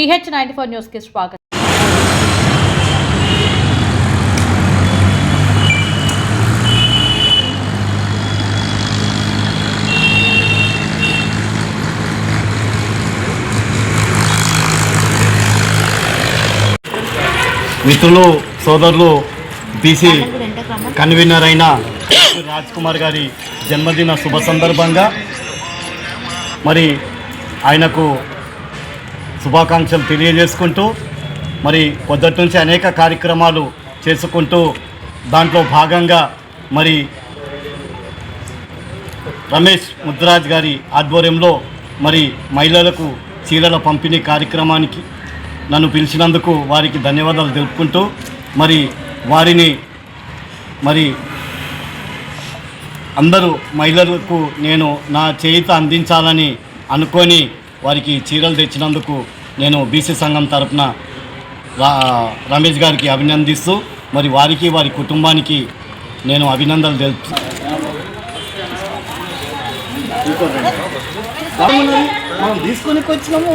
TH ninety four న్యూస్కి స్వాగతం. మిత్రులు సోదరులు బీసీ కన్వీనర్ అయిన రాజ్ కుమార్ గారి జన్మదిన శుభ సందర్భంగా మరి ఆయనకు శుభాకాంక్షలు తెలియజేసుకుంటూ మరి పొద్దుటి నుంచి అనేక కార్యక్రమాలు చేసుకుంటూ దాంట్లో భాగంగా మరి రమేష్ ముద్రాజ్ గారి ఆధ్వర్యంలో మరి మహిళలకు చీరల పంపిణీ కార్యక్రమానికి నన్ను పిలిచినందుకు వారికి ధన్యవాదాలు తెలుపుకుంటూ మరి వారిని మరి అందరూ మహిళలకు నేను నా చేయిత అందించాలని అనుకొని వారికి చీరలు తెచ్చినందుకు నేను బీసీ సంఘం తరపున రా రమేష్ గారికి అభినందిస్తూ మరి వారికి వారి కుటుంబానికి నేను అభినందనలు తెలుపు మనం తీసుకొని వచ్చినాము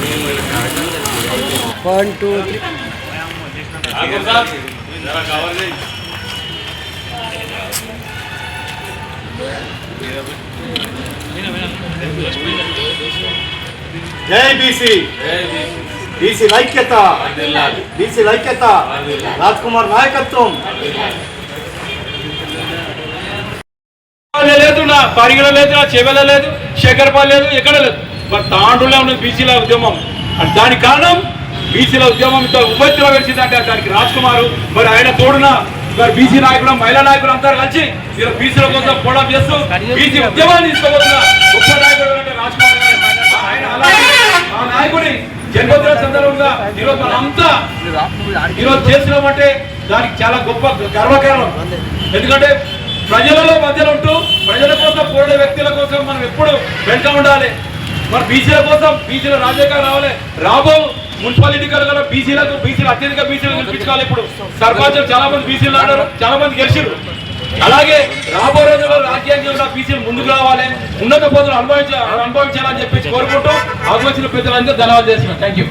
one two three. Jai BC. BC ఐక్యత. బీసీ ఐక్యత. రాజ్ కుమార్ నాయకత్వం. లేదు నా పరిగణ లేదు నా చెవెల లేదు శేఖర్పాల్ లేదు ఎక్కడ లేదు. మరి తాండ్రులో ఉన్నది బీసీల ఉద్యమం. దానికి కారణం బీసీల ఉద్యమం ఇంత ఉవ్వెత్తులో వెలిసిందంటే దానికి రాజ్ కుమార్ మరి ఆయన తోడున మరి బీసీ నాయకుడు మహిళా నాయకుడు అంతా కలిసి ఇలా బీసీల కోసం పోవడం చేస్తూ బీసీ ఉద్యమాన్ని తీసుకోబోతున్న గొప్ప నాయకుడు అంటే రాజ్ కుమార్. ఆయన ఆ నాయకుడి జన్మదిన సందర్భంగా ఈరోజు మనంతా ఈరోజు చేసినామంటే దానికి చాలా గొప్ప గర్వకారణం. ఎందుకంటే ప్రజలలో మధ్యలో ఉంటూ ప్రజల కోసం పోరాడే వ్యక్తుల కోసం మనం ఎప్పుడు వెంట ఉండాలి. మన బీసీల కోసం బీసీల రాజకీయాలు రావాలి. రాబో మున్సిపల్ ఎన్నికలు బీసీలకు బీసీలు అత్యధిక బీసీలు గెలిపించుకోవాలి ఇప్పుడు. సర్పంచులు చాలా మంది బీసీలు ఆడారు చాలా మంది గెలిచారు అలాగే రాబో రోజుల్లో రాజ్యాంగంలో బీసీలు ముందుకు రావాలి ఉన్నత పదవులు అనుభవించ అనుభవించాలని చెప్పేసి కోరుకుంటూ అవకాశం పెద్దలందరూ ధన్యవాదాలు చేస్తున్నాం. థ్యాంక్ యూ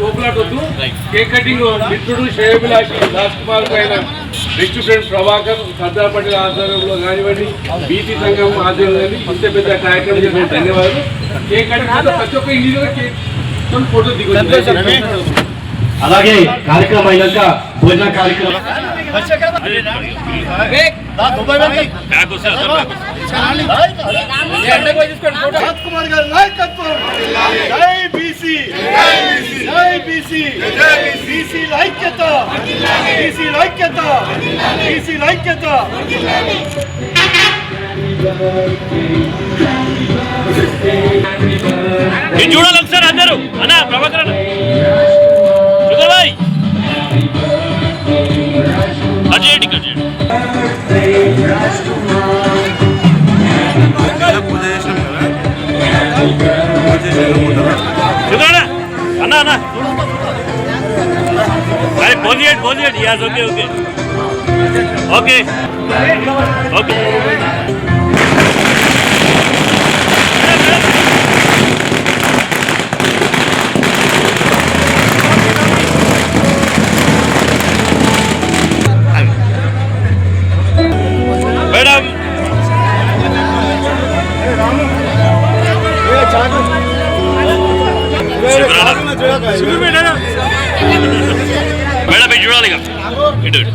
తోపులాటొద్దు కేక్ కటింగ్ మిత్రుడు శ్రేయభిలాషి రాజ్ కుమార్ పైన రిచ్ ఫ్రెండ్ ప్రభాకర్ సర్దార్ పటేల్ ఆధ్వర్యంలో కానివ్వండి బీసీ సంఘం ఆధ్వర్యంలో కానీ ఇంత పెద్ద కార్యక్రమం చేసిన ధన్యవాదాలు. కేక్ కటింగ్ ప్రతి ఒక్క ఇండివిజువల్ కేక్ అలాగే కార్యక్రమం అయినాక భోజన కార్యక్రమం రాజ్ కుమార్ గారి నాయకత్వం ఇది చూడాలి ఒకసారి అందరూ. అన్న ప్రభాకర్ అన్న. Sugar bye. కట్ చేయండి అన్న. అన్న అరే ఫోన్ చేయండి ఫోన్ చేయండి. Yes okay okay. Okay. Okay. Madam madam ఇది చూడాలి ఇక ఇటు ఇటు.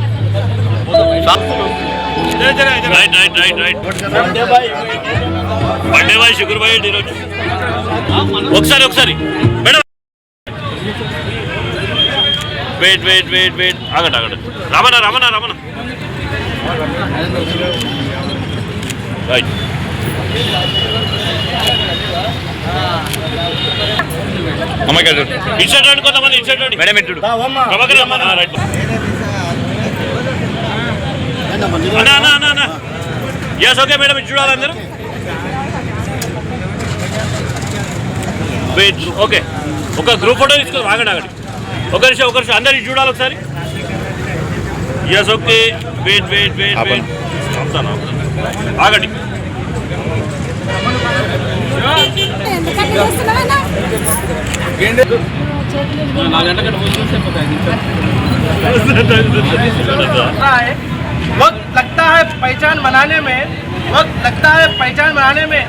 Right right right right birthday boy sugar boy ఈరోజు. ఒకసారి ఒకసారి. Madam. Wait wait wait wait. ఆగండి ఆగండి. రమణ రమణ రమణ. రైట్. అమ్మాయి ఇన్సైడ్ రండి కొంతమంది ఇన్సైడ్ రండి. మేడం ఎట్టుడు ప్రభాకర్ రమ్మన్న రైట్. అన్నా అన్నా అన్నా అన్నా. ఎస్ ఓకే మేడం ఇది చూడాలి వెయిట్ ఓకే ఒక గ్రూప్ ఫోటో తీసుకో ఆగండి ఆగండి ఒక నిమిషం ఒక నిమిషం అందరు ఇది చూడాలి ఒకసారి yes okay wait wait wait wait ఆపుతాను ఆపుతాను. ఆగండి ఎందుకంటే చేస్తున్నావా रहा है वक्त लगता है पहचान बनाने में वक्त लगता है पहचान बनाने में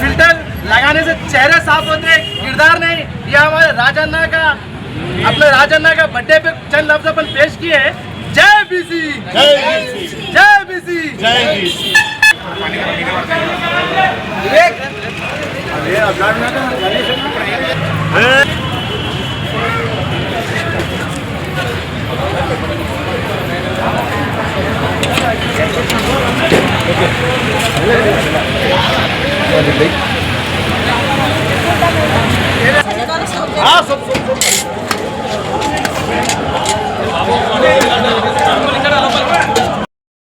फिल्टर लगाने से चेहरे साफ़ होते हैं किरदार नहीं। यह हमारे राजन्ना का अपने राजन्ना का बर्थडे पे चंद लफ्ज अपन पेश किए हैं। जय बीसी। जय बीसी। विवेक हाँ सब 접수